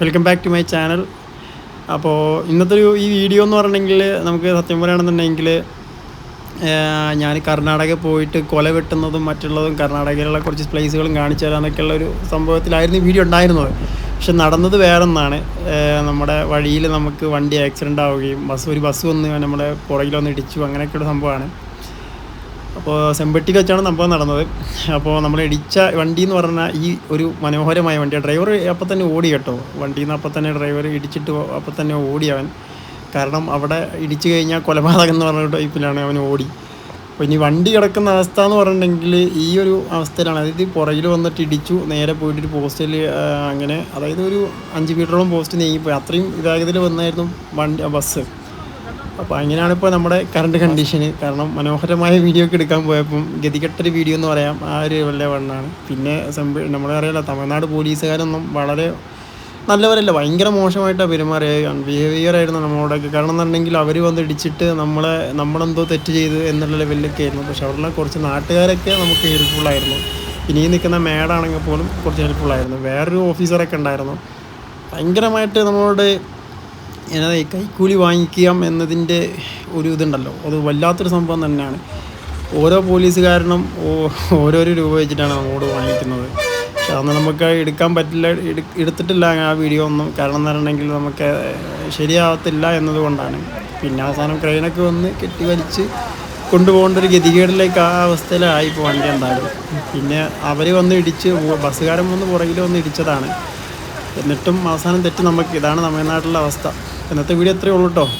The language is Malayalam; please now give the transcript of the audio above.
Welcome back to my channel അപ്പോൾ ഇന്നത്തെ ഒരു ഈ വീഡിയോ എന്ന് പറഞ്ഞിട്ടുണ്ടെങ്കിൽ നമുക്ക് സത്യം പറയുകയാണെന്നുണ്ടെങ്കിൽ ഞാൻ കർണാടക പോയിട്ട് കൊല വെട്ടുന്നതും മറ്റുള്ളതും കർണാടകയിലുള്ള കുറച്ച് പ്ലേസുകളും കാണിച്ചു തരാമെന്നൊക്കെയുള്ള ഒരു സംഭവത്തിലായിരുന്നു ഈ വീഡിയോ ഉണ്ടായിരുന്നത്. പക്ഷെ നടന്നത് വേറെ ഒന്നാണ് നമ്മുടെ വഴിയിൽ നമുക്ക് വണ്ടി ആക്സിഡന്റ് ആവുകയും ബസ് ഒരു ബസ് വന്ന് നമ്മുടെ പുറകിൽ വന്ന് ഇടിച്ചു അങ്ങനെയൊക്കെയുള്ള സംഭവമാണ്. അപ്പോൾ സെമ്പട്ടിക്ക് വെച്ചാണ് സംഭവം നടന്നത്. അപ്പോൾ നമ്മൾ ഇടിച്ച വണ്ടി എന്ന് പറഞ്ഞാൽ ഈ ഒരു മനോഹരമായ വണ്ടി ഡ്രൈവർ അപ്പം തന്നെ ഓടി കേട്ടോ. വണ്ടിയിൽ നിന്ന് അപ്പം തന്നെ ഡ്രൈവർ ഇടിച്ചിട്ട് അപ്പം തന്നെ ഓടി അവൻ. കാരണം അവിടെ ഇടിച്ചു കഴിഞ്ഞാൽ കൊലപാതകം എന്ന് പറഞ്ഞ ടൈപ്പിലാണ് അവൻ ഓടി. അപ്പോൾ ഇനി വണ്ടി കിടക്കുന്ന അവസ്ഥ എന്ന് പറഞ്ഞിട്ടുണ്ടെങ്കിൽ ഈ ഒരു അവസ്ഥയിലാണ്. അതായത് പുറകിൽ വന്നിട്ട് ഇടിച്ചു നേരെ പോയിട്ട് ഒരു പോസ്റ്റിൽ അങ്ങനെ അതായത് ഒരു അഞ്ച് മീറ്ററോളം പോസ്റ്റ് നീങ്ങിപ്പോയി. അത്രയും വേഗത്തിൽ വന്നായിരുന്നു വണ്ടി ബസ്. അപ്പോൾ അങ്ങനെയാണ് ഇപ്പോൾ നമ്മുടെ കറണ്ട് കണ്ടീഷന് കാരണം മനോഹരമായ വീഡിയോ ഒക്കെ എടുക്കാൻ പോയപ്പം ഗതികെട്ടൊരു വീഡിയോ എന്ന് പറയാം. ആ ഒരു വലിയ വണ്ണാണ് പിന്നെ സംഭവം നമ്മളറിയാലോ തമിഴ്നാട് പോലീസുകാരൊന്നും വളരെ നല്ലവരല്ല. ഭയങ്കര മോശമായിട്ടാണ് പെരുമാറിയ. ബിഹേവിയർ ആയിരുന്നു നമ്മളോടൊക്കെ. കാരണം എന്നുണ്ടെങ്കിൽ അവർ വന്ന് ഇടിച്ചിട്ട് നമ്മളെ നമ്മളെന്തോ തെറ്റ് ചെയ്തു എന്നുള്ള ലെവലിലൊക്കെ ആയിരുന്നു. പക്ഷെ അവരുടെ കുറച്ച് നാട്ടുകാരൊക്കെ നമുക്ക് ഹെൽപ്ഫുള്ളായിരുന്നു ഈ നിൽക്കുന്ന മേഡാണെങ്കിൽ പോലും കുറച്ച് ഹെൽപ്ഫുള്ളായിരുന്നു വേറൊരു ഓഫീസറൊക്കെ ഉണ്ടായിരുന്നു. ഭയങ്കരമായിട്ട് നമ്മളോട് എന്നത് കൈക്കൂലി വാങ്ങിക്കാം എന്നതിന്റെ ഒരു ഇതുണ്ടല്ലോ. അത് വല്ലാത്തൊരു സംഭവം തന്നെയാണ്. ഓരോ പോലീസുകാരനും ഓരോരോ രൂപ വെച്ചിട്ടാണ് നമ്മോട് വാങ്ങിക്കുന്നത്. പക്ഷെ അന്ന് നമുക്ക് എടുക്കാൻ പറ്റില്ല എടുത്തിട്ടില്ല ആ വീഡിയോ ഒന്നും. കാരണം എന്ന് പറഞ്ഞിട്ടുണ്ടെങ്കിൽ നമുക്ക് ശരിയാവത്തില്ല എന്നതുകൊണ്ടാണ്. പിന്നെ അവസാനം ക്രെയിനൊക്കെ വന്ന് കെട്ടി വലിച്ച് കൊണ്ടുപോകേണ്ട ഒരു ഗതികേടിലേക്ക് ആ അവസ്ഥയിലായി വണ്ടി എന്തായാലും. പിന്നെ അവർ വന്ന് ഇടിച്ച് ബസ്സുകാരൻ വന്ന് പുറകിൽ വന്ന് ഇടിച്ചതാണ്. എന്നിട്ടും അവസാനം തെറ്റ് നമുക്ക് ഇതാണ് തമിഴ്നാട്ടിലെ അവസ്ഥ. ഇന്നത്തെ വീഡിയോ എത്രയേ ഉള്ളൂ കേട്ടോ